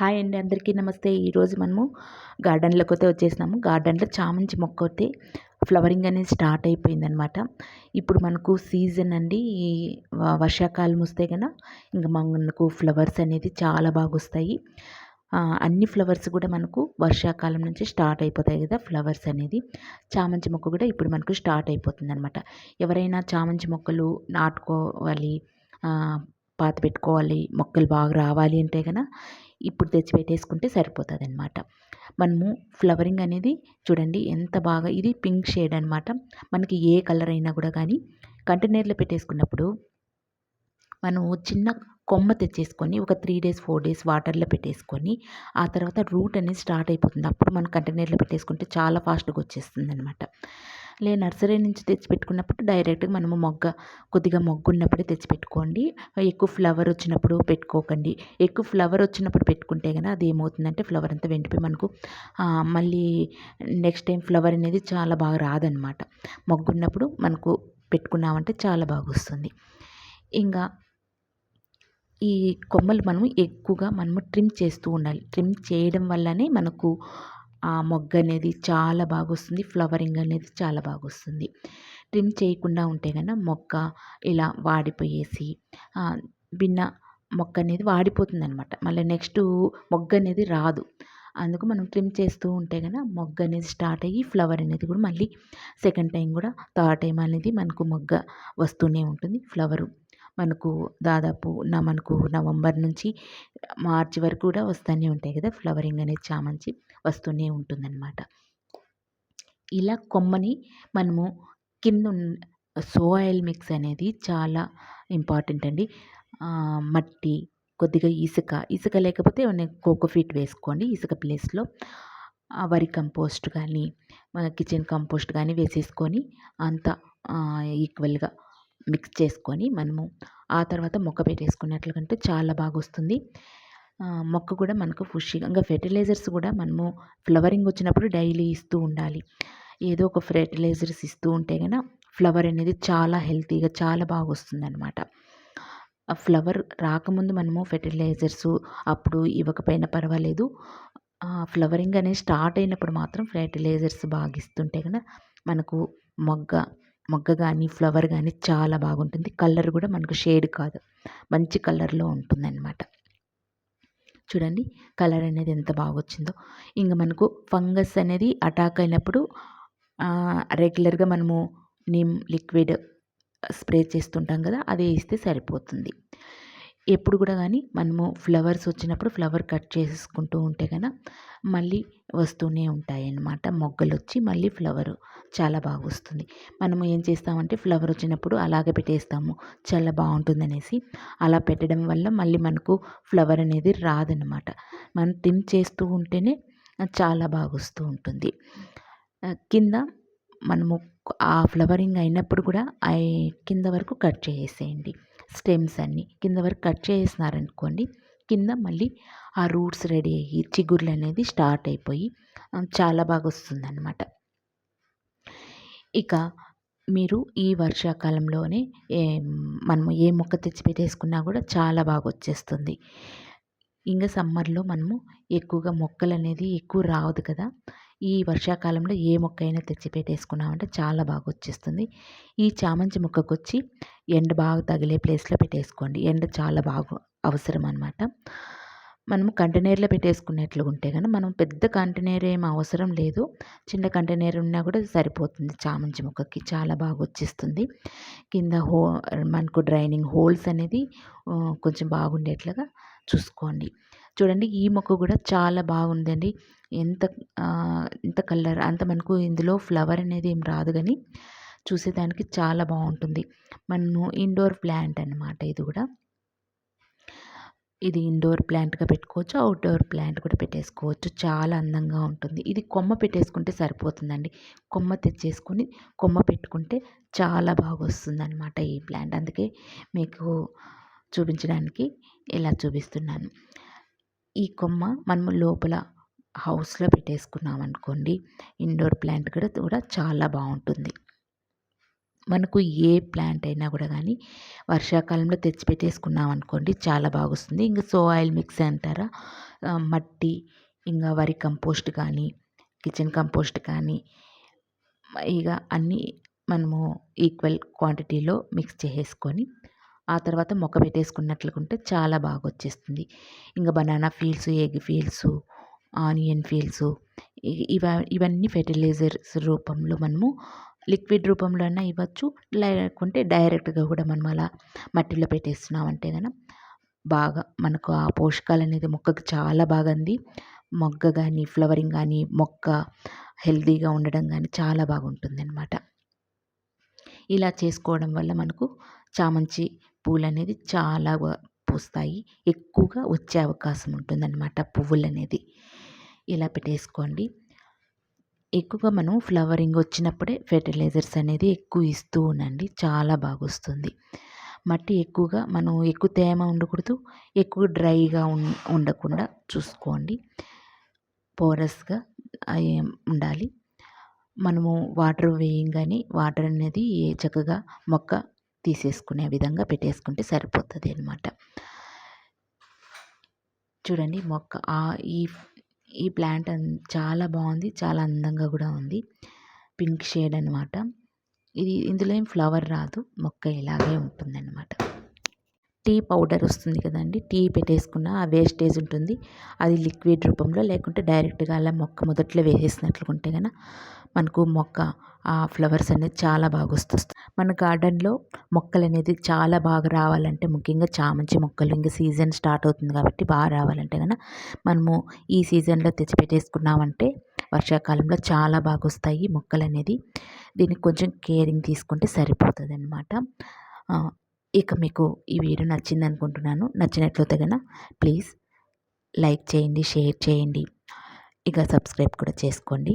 Hi అండి అందరికీ నమస్తే. ఈరోజు మనము గార్డెన్లోకి అయితే వచ్చేసినాము. గార్డెన్లో చామంతి మొక్క అయితే ఫ్లవరింగ్ అనేది స్టార్ట్ అయిపోయిందనమాట ఇప్పుడు మనకు సీజన్ అండి. ఈ వర్షాకాలం వస్తే కనుక ఇంకా మనకు ఫ్లవర్స్ అనేది చాలా బాగా వస్తాయి. అన్ని ఫ్లవర్స్ కూడా మనకు వర్షాకాలం నుంచి స్టార్ట్ అయిపోతాయి కదా ఫ్లవర్స్ అనేది. చామంతి మొక్క కూడా ఇప్పుడు మనకు స్టార్ట్ అయిపోతుంది అనమాట ఎవరైనా చామంతి మొక్కలు నాటుకోవాలి పాత పెట్టుకోవాలి మొక్కలు బాగా రావాలి అంటే కనుక ఇప్పుడు తెచ్చి పెట్టేసుకుంటే సరిపోతుంది అనమాట మనము ఫ్లవరింగ్ అనేది చూడండి ఎంత బాగా ఇది పింక్ షేడ్ అనమాట మనకి ఏ కలర్ అయినా కూడా కానీ కంటైనర్లో పెట్టేసుకున్నప్పుడు మనం చిన్న కొమ్మ తెచ్చేసుకొని ఒక త్రీ డేస్ ఫోర్ డేస్ వాటర్లో పెట్టేసుకొని ఆ తర్వాత రూట్ అనేది స్టార్ట్ అయిపోతుంది. అప్పుడు మనం కంటైనర్లో పెట్టేసుకుంటే చాలా ఫాస్ట్గా వచ్చేస్తుంది అనమాట లే నర్సరీ నుంచి తెచ్చిపెట్టుకున్నప్పుడు డైరెక్ట్గా మనము మొగ్గ కొద్దిగా మొగ్గు ఉన్నప్పుడే తెచ్చిపెట్టుకోండి. ఎక్కువ ఫ్లవర్ వచ్చినప్పుడు పెట్టుకోకండి. ఎక్కువ ఫ్లవర్ వచ్చినప్పుడు పెట్టుకుంటే కదా అది ఏమవుతుందంటే ఫ్లవర్ అంతా వెండిపోయి మనకు మళ్ళీ నెక్స్ట్ టైం ఫ్లవర్ అనేది చాలా బాగా రాదనమాట. మొగ్గు ఉన్నప్పుడు మనకు పెట్టుకున్నామంటే చాలా బాగా వస్తుంది ఇంకా ఈ కొమ్మలు మనము ఎక్కువగా మనము ట్రిమ్ చేస్తూ ఉండాలి. ట్రిమ్ చేయడం వల్లనే మనకు ఆ మొగ్గ అనేది చాలా బాగా వస్తుంది ఫ్లవరింగ్ అనేది చాలా బాగా వస్తుంది ట్రిమ్ చేయకుండా ఉంటే కనుక మొక్క ఇలా వాడిపోయేసి భిన్న మొక్క అనేది వాడిపోతుంది అనమాట మళ్ళీ నెక్స్ట్ మొగ్గ అనేది రాదు. అందుకు మనం ట్రిమ్ చేస్తూ ఉంటే కనుక మొగ్గ అనేది స్టార్ట్ అయ్యి ఫ్లవర్ అనేది కూడా మళ్ళీ సెకండ్ టైం కూడా థర్డ్ టైం అనేది మనకు మొగ్గ వస్తూనే ఉంటుంది. ఫ్లవరు మనకు దాదాపు నా మనకు నవంబర్ నుంచి మార్చి వరకు కూడా వస్తూనే ఉంటాయి కదా. ఫ్లవరింగ్ అనేది చామంతి వస్తూనే ఉంటుందన్నమాట. ఇలా కొమ్మని మనము కింద సోయిల్ మిక్స్ అనేది చాలా ఇంపార్టెంట్ అండి. మట్టి కొద్దిగా ఇసుక ఇసుక లేకపోతే కోకోఫీట్ వేసుకోండి. ఇసుక ప్లేస్లో వరి కంపోస్ట్ కానీ కిచెన్ కంపోస్ట్ కానీ వేసేసుకొని అంత ఈక్వల్గా మిక్స్ చేసుకొని మనము ఆ తర్వాత మొక్క పెట్టేసుకున్నట్లు కంటే చాలా బాగా వస్తుంది మొక్క కూడా మనకు ఖుషిగా ఇంకా ఫెర్టిలైజర్స్ కూడా మనము ఫ్లవరింగ్ వచ్చినప్పుడు డైలీ ఇస్తూ ఉండాలి. ఏదో ఒక ఫెర్టిలైజర్స్ ఇస్తూ ఉంటే కనుక ఫ్లవర్ అనేది చాలా హెల్తీగా చాలా బాగా వస్తుంది అనమాట ఫ్లవర్ రాకముందు మనము ఫెర్టిలైజర్స్ అప్పుడు ఇవ్వకపోయినా పర్వాలేదు. ఫ్లవరింగ్ అనేది స్టార్ట్ అయినప్పుడు మాత్రం ఫెర్టిలైజర్స్ బాగా ఇస్తుంటే కనుక మనకు మొగ్గ మొగ్గ కానీ ఫ్లవర్ కానీ చాలా బాగుంటుంది. కలర్ కూడా మనకు షేడ్ కాదు. మంచి కలర్లో ఉంటుందన్నమాట. చూడండి కలర్ అనేది ఎంత బాగా వచ్చిందో. ఇంకా మనకు ఫంగస్ అనేది అటాక్ అయినప్పుడు రెగ్యులర్గా మనము నిమ్ లిక్విడ్ స్ప్రే చేస్తుంటాం కదా అది వేస్తే సరిపోతుంది. ఎప్పుడు కూడా కానీ మనము ఫ్లవర్స్ వచ్చినప్పుడు ఫ్లవర్ కట్ చేసుకుంటూ ఉంటే కనుక మళ్ళీ వస్తూనే ఉంటాయి అన్నమాట మొగ్గలు వచ్చి మళ్ళీ ఫ్లవర్ చాలా బాగా వస్తుంది మనము ఏం చేస్తామంటే ఫ్లవర్ వచ్చినప్పుడు అలాగే పెట్టేస్తాము. చాలా బాగుంటుంది అనేసి అలా పెట్టడం వల్ల మళ్ళీ మనకు ఫ్లవర్ అనేది రాదనమాట మనం థిమ్ చేస్తూ ఉంటేనే చాలా బాగా వస్తూ ఉంటుంది కింద మనము ఆ ఫ్లవరింగ్ అయినప్పుడు కూడా కింద వరకు కట్ చేసేయండి. స్టెమ్స్ అన్నీ కింద వరకు కట్ చేసినారనుకోండి కింద మళ్ళీ ఆ రూట్స్ రెడీ అయ్యి చిగుర్లు అనేది స్టార్ట్ అయిపోయి చాలా బాగా వస్తుందన్నమాట. ఇక మీరు ఈ వర్షాకాలంలోనే ఏ మనము ఏ మొక్క తెచ్చి పెట్టేసుకున్నా కూడా చాలా బాగా వచ్చేస్తుంది. ఇంకా సమ్మర్లో మనము ఎక్కువగా మొక్కలు అనేది ఎక్కువ రావదు కదా ఈ వర్షాకాలంలో ఏ మొక్క అయినా తెచ్చి పెట్టేసుకున్నామంటే చాలా బాగా వచ్చేస్తుంది. ఈ చామంతి మొక్కకు వచ్చి ఎండ బాగా తగిలే ప్లేస్లో పెట్టేసుకోండి. ఎండ చాలా బాగా అవసరం అనమాట మనము కంటైనర్లో పెట్టేసుకునేట్లు ఉంటే కానీ మనం పెద్ద కంటైనర్ ఏం అవసరం లేదు. చిన్న కంటైనర్ ఉన్నా కూడా సరిపోతుంది. చామంతి మొక్కకి చాలా బాగా వచ్చేస్తుంది. కింద హో మనకు డ్రైనింగ్ హోల్స్ అనేది కొంచెం బాగుండేట్లుగా చూసుకోండి. చూడండి ఈ మొక్క కూడా చాలా బాగుందండి. ఎంత ఎంత కలర్ అంత మనకు ఇందులో ఫ్లవర్ అనేది ఏం రాదు కానీ చూసేదానికి చాలా బాగుంటుంది. మనము ఇండోర్ ప్లాంట్ అనమాట ఇది కూడా. ఇది ఇండోర్ ప్లాంట్గా పెట్టుకోవచ్చు అవుట్డోర్ ప్లాంట్ కూడా పెట్టేసుకోవచ్చు. చాలా అందంగా ఉంటుంది. ఇది కొమ్మ పెట్టేసుకుంటే సరిపోతుందండి. కొమ్మ తెచ్చేసుకొని కొమ్మ పెట్టుకుంటే చాలా బాగా వస్తుందన్నమాట ఈ ప్లాంట్ అందుకే మీకు చూపించడానికి ఇలా చూపిస్తున్నాను. ఈ కొమ్మ మనము లోపల హౌస్లో పెట్టేసుకున్నాం అనుకోండి ఇండోర్ ప్లాంట్ కూడా కూడా చాలా బాగుంటుంది. మనకు ఏ ప్లాంట్ అయినా కూడా కానీ వర్షాకాలంలో తెచ్చి పెట్టేసుకున్నాం అనుకోండి చాలా బాగుస్తుంది. ఇంకా ఇంకా ఆయిల్ మిక్స్ అంటారా? మట్టి ఇంకా వరి కంపోస్ట్ కానీ కిచెన్ కంపోస్ట్ కానీ ఇక అన్నీ మనము ఈక్వల్ క్వాంటిటీలో మిక్స్ చేసేసుకొని ఆ తర్వాత మొక్క పెట్టేసుకున్నట్లుకుంటే చాలా బాగా వచ్చేస్తుంది ఇంకా banana peels egg peels onion peels ఇవ ఇవన్నీ ఫెర్టిలైజర్స్ రూపంలో మనము లిక్విడ్ రూపంలో అయినా ఇవ్వచ్చు. లేకుంటే డైరెక్ట్గా కూడా మనం అలా మట్టిలో పెట్టేస్తున్నామంటే కనుక బాగా మనకు ఆ పోషకాలు అనేది మొక్కకు చాలా బాగా అంది మొగ్గ కానీ ఫ్లవరింగ్ కానీ మొక్క హెల్తీగా ఉండడం కానీ చాలా బాగుంటుంది అనమాట ఇలా చేసుకోవడం వల్ల మనకు చామంతి పూలు అనేది చాలా పూస్తాయి. ఎక్కువగా వచ్చే అవకాశం ఉంటుందన్నమాట పువ్వులు అనేది ఇలా పెట్టేసుకోండి. ఎక్కువగా మనం ఫ్లవరింగ్ వచ్చినప్పుడే ఫెర్టిలైజర్స్ అనేది ఎక్కువ ఇస్తూ ఉండండి. చాలా బాగా వస్తుంది మట్టి ఎక్కువగా మనం ఎక్కువ తేమ ఉండకూడదు. ఎక్కువ డ్రైగా ఉండకుండా చూసుకోండి. పోరస్గా ఉండాలి. మనము వాటర్ వేయంగానే వాటర్ అనేది చక్కగా మొక్క తీసేసుకునే విధంగా పెట్టేసుకుంటే సరిపోతుంది అనమాట చూడండి మొక్క ఈ ఈ ప్లాంట్ అన్- చాలా బాగుంది చాలా అందంగా కూడా ఉంది. పింక్ షేడ్ అనమాట ఇది ఇందులో ఏం ఫ్లవర్ రాదు మొక్క ఇలాగే ఉంటుందన్నమాట. టీ పౌడర్ వస్తుంది కదండి టీ పెట్టేసుకున్న ఆ వేస్టేజ్ ఉంటుంది. అది లిక్విడ్ రూపంలో లేకుంటే డైరెక్ట్గా అలా మొక్క మొదట్లో వేసేసినట్లుకుంటే కనుక మనకు మొక్క ఆ ఫ్లవర్స్ అనేది చాలా బాగా వస్తుంది మన గార్డెన్లో మొక్కలు అనేది చాలా బాగా రావాలంటే ముఖ్యంగా చామంతి మొక్కలు ఇంకా సీజన్ స్టార్ట్ అవుతుంది కాబట్టి బాగా రావాలంటే కనుక మనము ఈ సీజన్లో తెచ్చి పెట్టేసుకున్నామంటే వర్షాకాలంలో చాలా బాగా వస్తాయి మొక్కలు అనేది. దీనికి కొంచెం కేరింగ్ తీసుకుంటే సరిపోతుంది అనమాట ఇక మీకు ఈ వీడియో నచ్చింది అనుకుంటున్నాను నచ్చినట్లయితే కనుక ప్లీజ్ లైక్ చేయండి షేర్ చేయండి. ఇక సబ్స్క్రైబ్ కూడా చేసుకోండి.